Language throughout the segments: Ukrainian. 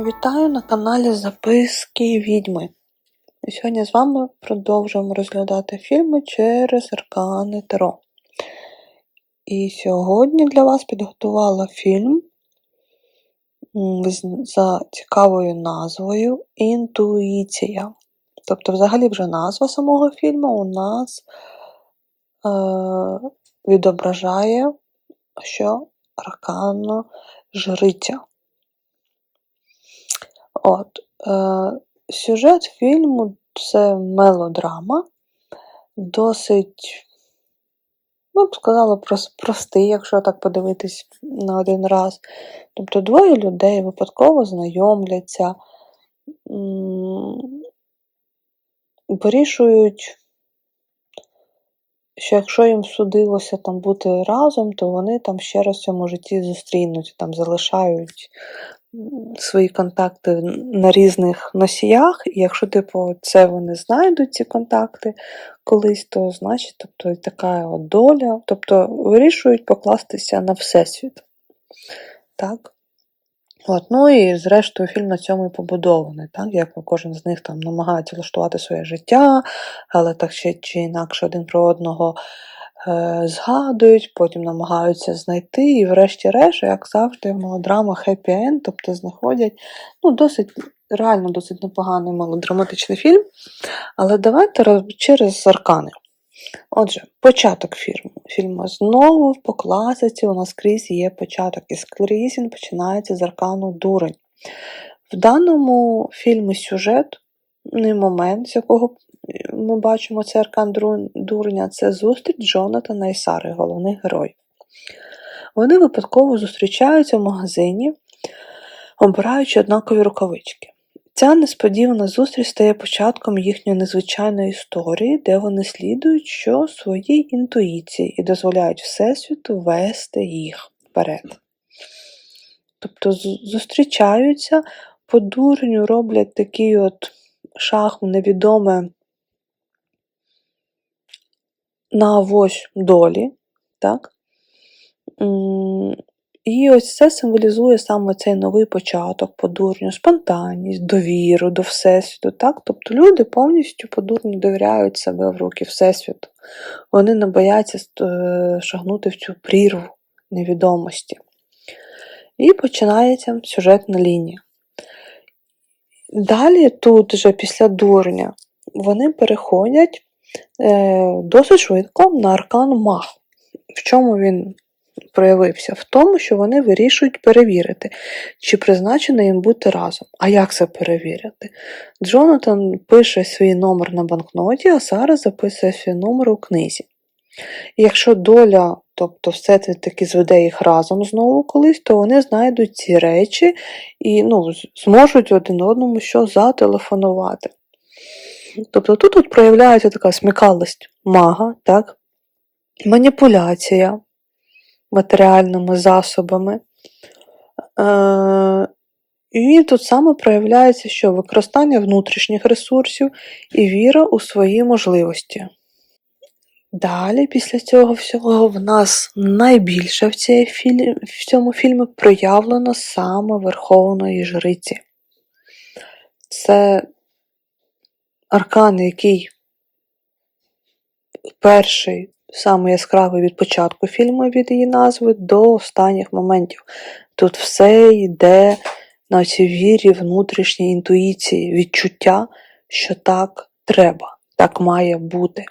Вітаю на каналі Записки Відьми. І сьогодні з вами продовжуємо розглядати фільми через аркани Таро. І сьогодні для вас підготувала фільм за цікавою назвою Інтуїція. Тобто, взагалі, вже назва самого фільму у нас е, відображає, що арканно жриця. От, е, сюжет фільму це мелодрама, досить, ну, б сказала, простий, якщо так подивитись на один раз. Тобто двоє людей випадково знайомляться, вирішують, що якщо їм судилося там бути разом, то вони там ще раз в цьому житті зустрінуть, там залишають свої контакти на різних носіях. І якщо, типу, це вони знайдуть ці контакти колись, то значить, тобто і така от доля, тобто вирішують покластися на всесвіт. Так? От, ну і зрештою фільм на цьому і побудований, так? як кожен з них там намагається влаштувати своє життя, але так ще чи інакше один про одного е, згадують, потім намагаються знайти, і врешті-решт, як завжди, мелодрама Happy End, тобто знаходять ну, досить, реально досить непоганий мелодраматичний фільм. Але давайте через аркани. Отже, початок фільму. Фільму знову по класиці у нас скрізь є початок, і скрізь він починається з аркану дурень. В даному фільмі сюжет, не момент, з якого ми бачимо цей аркан дурня, це зустріч Джонатана і Сари, головних героїв. Вони випадково зустрічаються в магазині, обираючи однакові рукавички. Ця несподівана зустріч стає початком їхньої незвичайної історії, де вони слідують що своїй інтуїції і дозволяють Всесвіту вести їх вперед. Тобто зустрічаються, по дурню роблять такий от шах невідоме на авось долі, так? І ось це символізує саме цей новий початок по дурню, спонтанність, довіру до Всесвіту. Так? Тобто люди повністю по дурню довіряють себе в руки Всесвіту. Вони не бояться е, шагнути в цю прірву невідомості. І починається сюжетна лінія. Далі, тут вже після дурня, вони переходять е, досить швидко на аркан Маг. В чому він проявився? В тому, що вони вирішують перевірити, чи призначено їм бути разом. А як це перевірити? Джонатан пише свій номер на банкноті, а Сара записує свій номер у книзі. І якщо доля, тобто все це таки зведе їх разом знову колись, то вони знайдуть ці речі і ну, зможуть один одному що зателефонувати. Тобто тут от проявляється така смікалість мага, так? маніпуляція матеріальними засобами. Е, і тут саме проявляється, що використання внутрішніх ресурсів і віра у свої можливості. Далі, після цього всього, в нас найбільше в, цій фільм, в цьому фільмі проявлено саме Верховної Жриці. Це аркан, який перший, самий яскравий від початку фільму від її назви до останніх моментів. Тут все йде на цій вірі, внутрішній інтуїції, відчуття, що так треба, так має бути.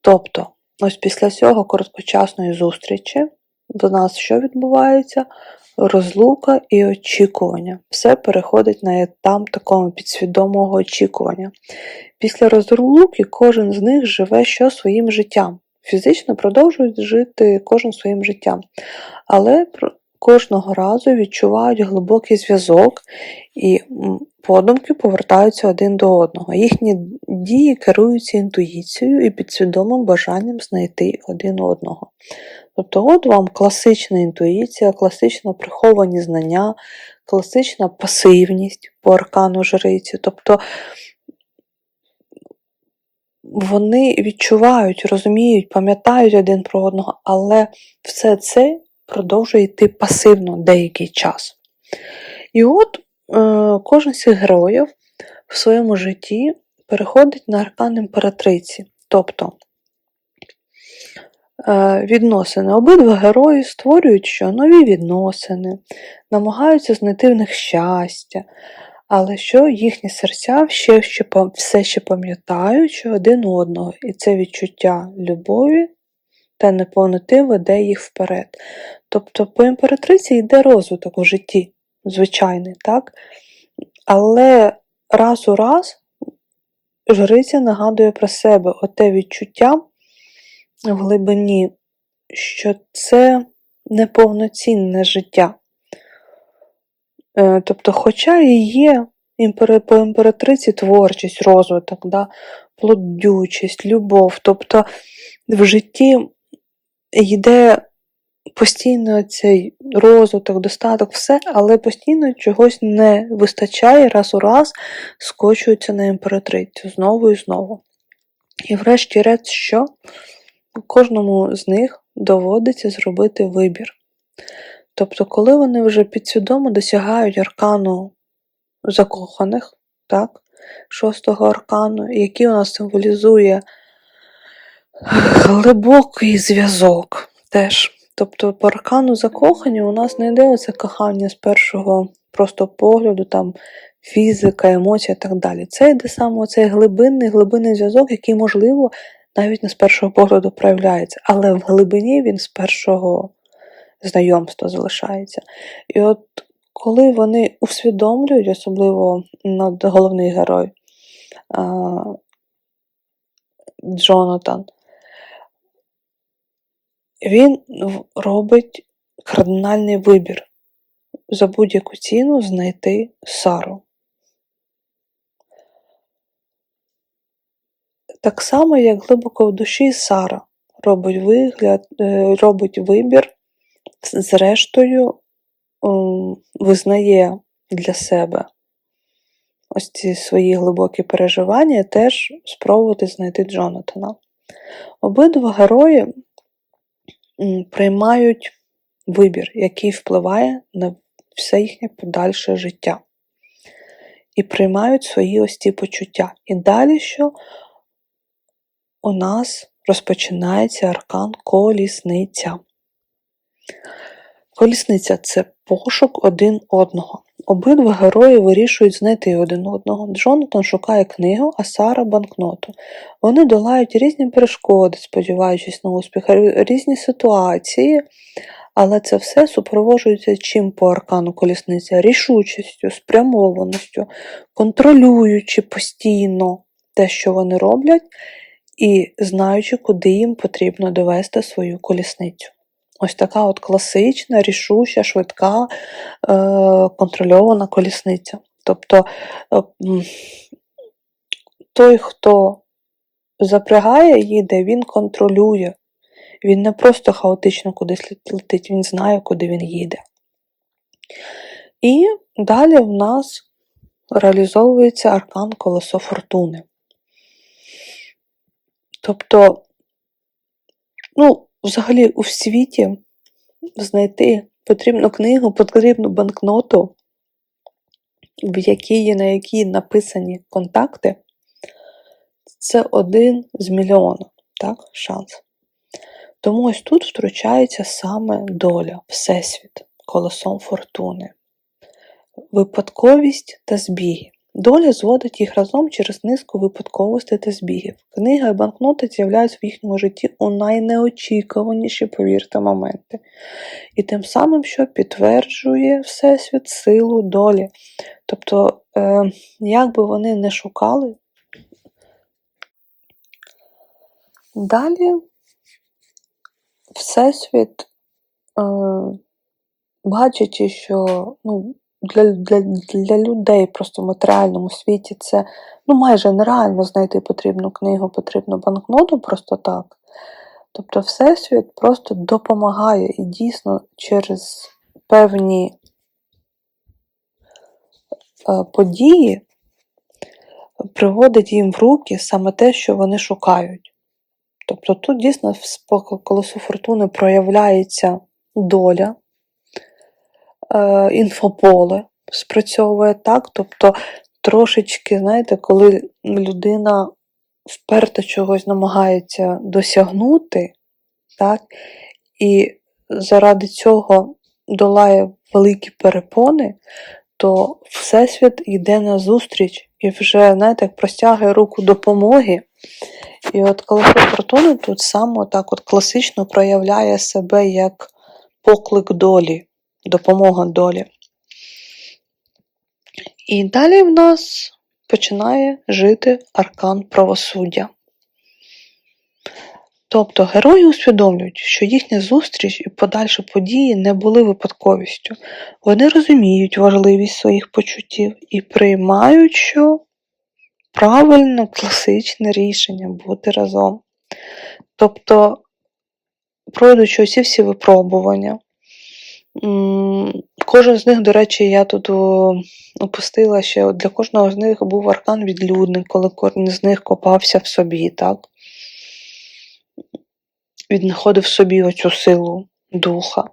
Тобто, ось після цього короткочасної зустрічі до нас що відбувається? Розлука і очікування. Все переходить на етап такого підсвідомого очікування. Після розлуки кожен з них живе що своїм життям. Фізично продовжують жити кожен своїм життям, але кожного разу відчувають глибокий зв'язок і подумки повертаються один до одного. Їхні дії керуються інтуїцією і підсвідомим бажанням знайти один одного. Тобто, от вам класична інтуїція, класично приховані знання, класична пасивність по аркану жриці. Тобто вони відчувають, розуміють, пам'ятають один про одного, але все це продовжує йти пасивно деякий час. І от е, кожен з цих героїв в своєму житті переходить на аркан імператриці. Тобто е, відносини. Обидва герої створюють що нові відносини, намагаються знайти в них щастя, але що їхні серця ще, ще, все ще пам'ятають один одного, і це відчуття любові та неповноти веде їх вперед. Тобто по імператриці йде розвиток у житті, звичайний, так? Але раз у раз жриця нагадує про себе оте відчуття в глибині, що це неповноцінне життя. Е, Тобто, хоча і є по імператриці творчість, розвиток, да, плодючість, любов, тобто в житті йде постійно цей розвиток, достаток, все, але постійно чогось не вистачає, раз у раз скочується на імператрицю знову і знову. І врешті-решт, що кожному з них доводиться зробити вибір. Тобто, коли вони вже підсвідомо досягають аркану закоханих, так, шостого аркану, який у нас символізує глибокий зв'язок теж. Тобто по аркану закохані у нас не йде оце кохання з першого просто погляду, там фізика, емоція і так далі. Це йде саме цей глибинний, глибинний зв'язок, який, можливо, навіть не з першого погляду проявляється, але в глибині він з першого знайомства залишається. І от коли вони усвідомлюють, особливо над головний герой а, Джонатан, він робить кардинальний вибір за будь-яку ціну знайти Сару. Так само, як глибоко в душі Сара робить вигляд, е, робить вибір, зрештою визнає для себе ось ці свої глибокі переживання, теж спробувати знайти Джонатана. Обидва герої приймають вибір, який впливає на все їхнє подальше життя. І приймають свої ось ці почуття. І далі що у нас розпочинається аркан колісниця. Колісниця це пошук один одного. Обидва герої вирішують знайти один одного. Джонатан шукає книгу, а Сара банкноту. Вони долають різні перешкоди, сподіваючись на успіх, різні ситуації, але це все супроводжується чим по аркану колісниця? Рішучістю, спрямованістю, контролюючи постійно те, що вони роблять, і знаючи, куди їм потрібно довести свою колісницю. Ось така от класична, рішуча, швидка, е, контрольована колісниця. Тобто е, той, хто запрягає, їде, він контролює. Він не просто хаотично кудись летить, він знає, куди він їде. І далі в нас реалізовується аркан колесо фортуни. Тобто, ну, взагалі у світі знайти потрібну книгу, потрібну банкноту, в якій, на якій написані контакти, це один з мільйона, так, шанс. Тому ось тут втручається саме доля, Всесвіт, колесом фортуни, випадковість та збіги. Доля зводить їх разом через низку випадковостей та збігів. Книга і банкноти з'являються в їхньому житті у найнеочікуваніші, повірте, моменти. І тим самим, що підтверджує Всесвіт силу долі. Тобто, е, як би вони не шукали, далі Всесвіт, е, бачачи, що ну, для, для, для людей просто в матеріальному світі це ну, майже нереально знайти потрібну книгу, потрібну банкноту просто так. Тобто Всесвіт просто допомагає і дійсно через певні е, події приводить їм в руки саме те, що вони шукають. Тобто тут дійсно в колесо фортуни проявляється доля, е, інфополе спрацьовує так. Тобто трошечки, знаєте, коли людина вперто чогось намагається досягнути, так, і заради цього долає великі перепони, то Всесвіт йде на зустріч і вже, знаєте, простягує руку допомоги. І от колесо фортуни тут саме так от класично проявляє себе як поклик долі, допомога долі. І далі в нас починає жити аркан правосуддя. Тобто герої усвідомлюють, що їхня зустріч і подальші події не були випадковістю. Вони розуміють важливість своїх почуттів і приймають, що правильне класичне рішення бути разом. Тобто, пройдучи усі всі випробування, кожен з них, до речі, я тут опустила, що для кожного з них був аркан відлюдник, коли кожен з них копався в собі, так? Він знаходив в собі оцю силу духа.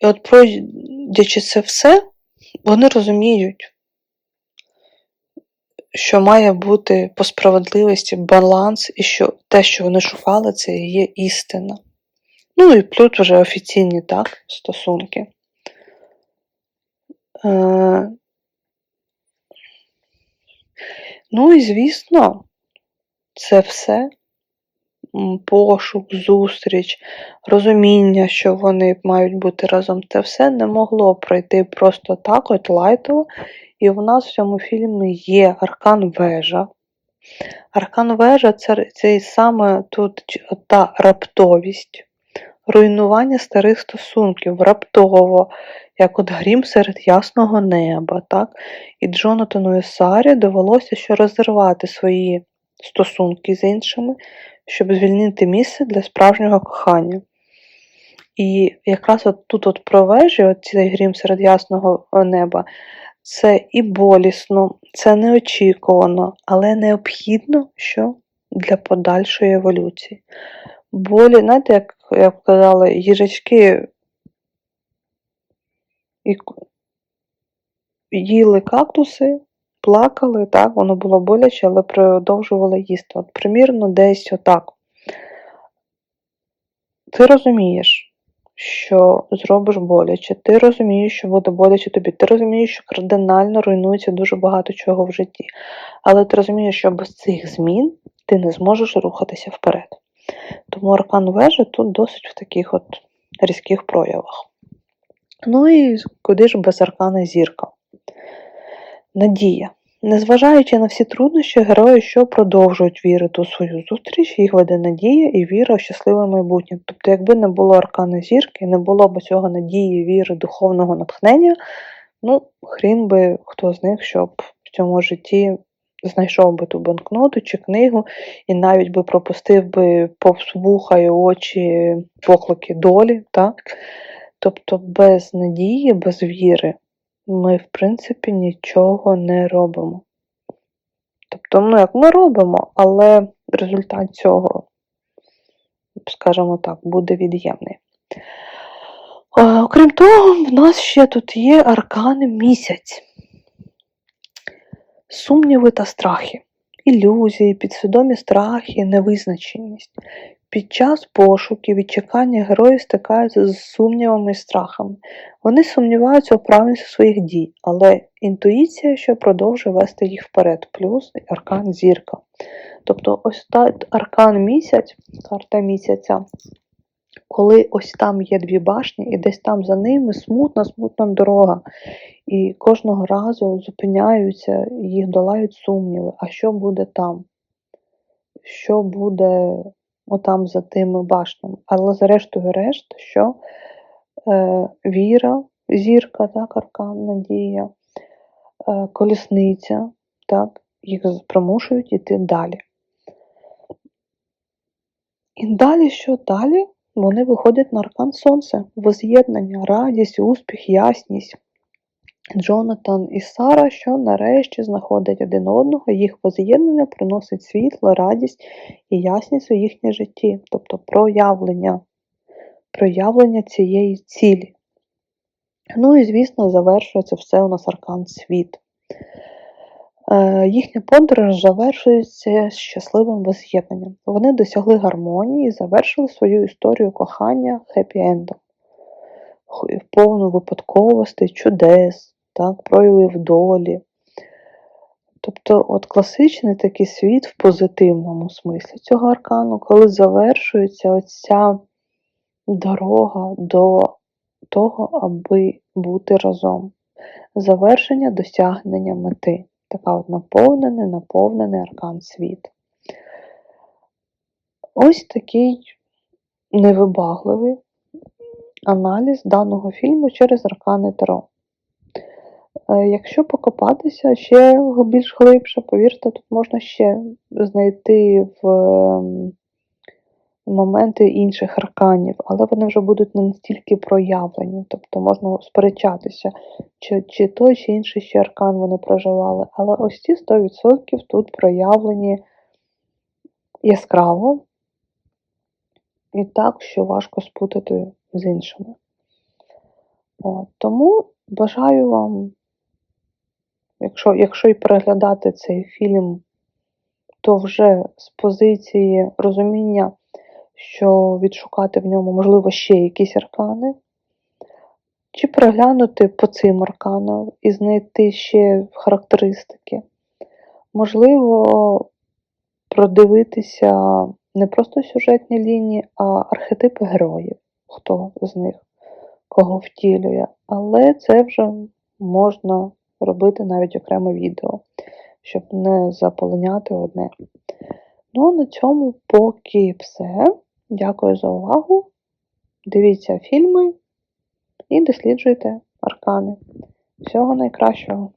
І от пройдячи це все, вони розуміють, що має бути по справедливості баланс, і що те, що вони шукали, це є істина. Ну і плюс вже офіційні так, стосунки. Ну і звісно, це все пошук, зустріч, розуміння, що вони мають бути разом, це все не могло пройти просто так, от лайтово. І в нас в цьому фільмі є аркан вежа. Аркан вежа це, це саме тут та раптовість, руйнування старих стосунків, раптово, як от грім серед ясного неба. так? І Джонатану і Сарі довелося ще розірвати свої стосунки з іншими, щоб звільнити місце для справжнього кохання. І якраз от тут от про вежі, от цей грім серед ясного неба, це і болісно, це неочікувано, але необхідно що для подальшої еволюції. Болі, знаєте, як як казали, їжачки їли кактуси, плакали, так, воно було боляче, але продовжували їсти. От, примірно, десь отак. Ти розумієш, що зробиш боляче, ти розумієш, що буде боляче тобі, ти розумієш, що кардинально руйнується дуже багато чого в житті. Але ти розумієш, що без цих змін ти не зможеш рухатися вперед. Тому аркан вежі тут досить в таких от різких проявах. Ну і куди ж без аркана зірка? Надія. Незважаючи на всі труднощі, герої, що продовжують вірити у свою зустріч, їх веде надія і віра у щасливе майбутнє. Тобто, якби не було аркани зірки, не було б цього надії, віри, духовного натхнення, ну, хрін би хто з них, щоб в цьому житті знайшов би ту банкноту чи книгу, і навіть би пропустив би повз і очі поклики долі. так? Тобто без надії, без віри ми, в принципі, нічого не робимо. Тобто, ну, як ми робимо, але результат цього, скажімо так, буде від'ємний. Окрім того, в нас ще тут є аркан місяць, сумніви та страхи, ілюзії, підсвідомі страхи, невизначеність. Під час пошуків і чекання герої стикаються з сумнівами і страхами. Вони сумніваються у правильності своїх дій, але інтуїція, що продовжує вести їх вперед, плюс аркан зірка. Тобто ось та аркан місяць, карта місяця, коли ось там є дві башні, і десь там за ними смутна, смутна дорога. І кожного разу зупиняються, їх долають сумніви. А що буде там? Що буде отам за тими башнями. Але зрештою решт, що е, віра, зірка, так, аркан, надія, е, колісниця, так, їх примушують йти далі. І далі що далі? Вони виходять на аркан Сонця, воз'єднання, радість, успіх, ясність. Джонатан і Сара, що нарешті знаходять один одного, їх воз'єднання приносить світло, радість і ясність у їхнє житті, тобто проявлення, проявлення цієї цілі. Ну і, звісно, завершується все у нас аркан світ. Е, їхня подорож завершується щасливим воз'єднанням. Вони досягли гармонії і завершили свою історію кохання хеппі-ендом. Повну випадковостей, чудес, так, проявів долі. Тобто, от класичний такий світ в позитивному смислі цього аркану, коли завершується оця дорога до того, аби бути разом. Завершення досягнення мети. Така от наповнений, наповнений аркан світ. Ось такий невибагливий аналіз даного фільму через аркани Таро. Е, Якщо покопатися ще більш глибше, повірте, тут можна ще знайти в ем, моменти інших арканів, але вони вже будуть не настільки проявлені, тобто можна сперечатися, чи, чи той, чи інший ще аркан вони проживали. Але ось ці 100% тут проявлені яскраво і так, що важко спутати з іншими. От, тому бажаю вам, якщо, якщо і переглядати цей фільм, то вже з позиції розуміння, що відшукати в ньому, можливо, ще якісь аркани, чи переглянути по цим арканам і знайти ще характеристики. Можливо, продивитися не просто сюжетні лінії, а архетипи героїв, хто з них кого втілює. Але це вже можна робити навіть окреме відео, щоб не заполоняти одне. Ну, на цьому поки все. Дякую за увагу. Дивіться фільми і досліджуйте аркани. Всього найкращого!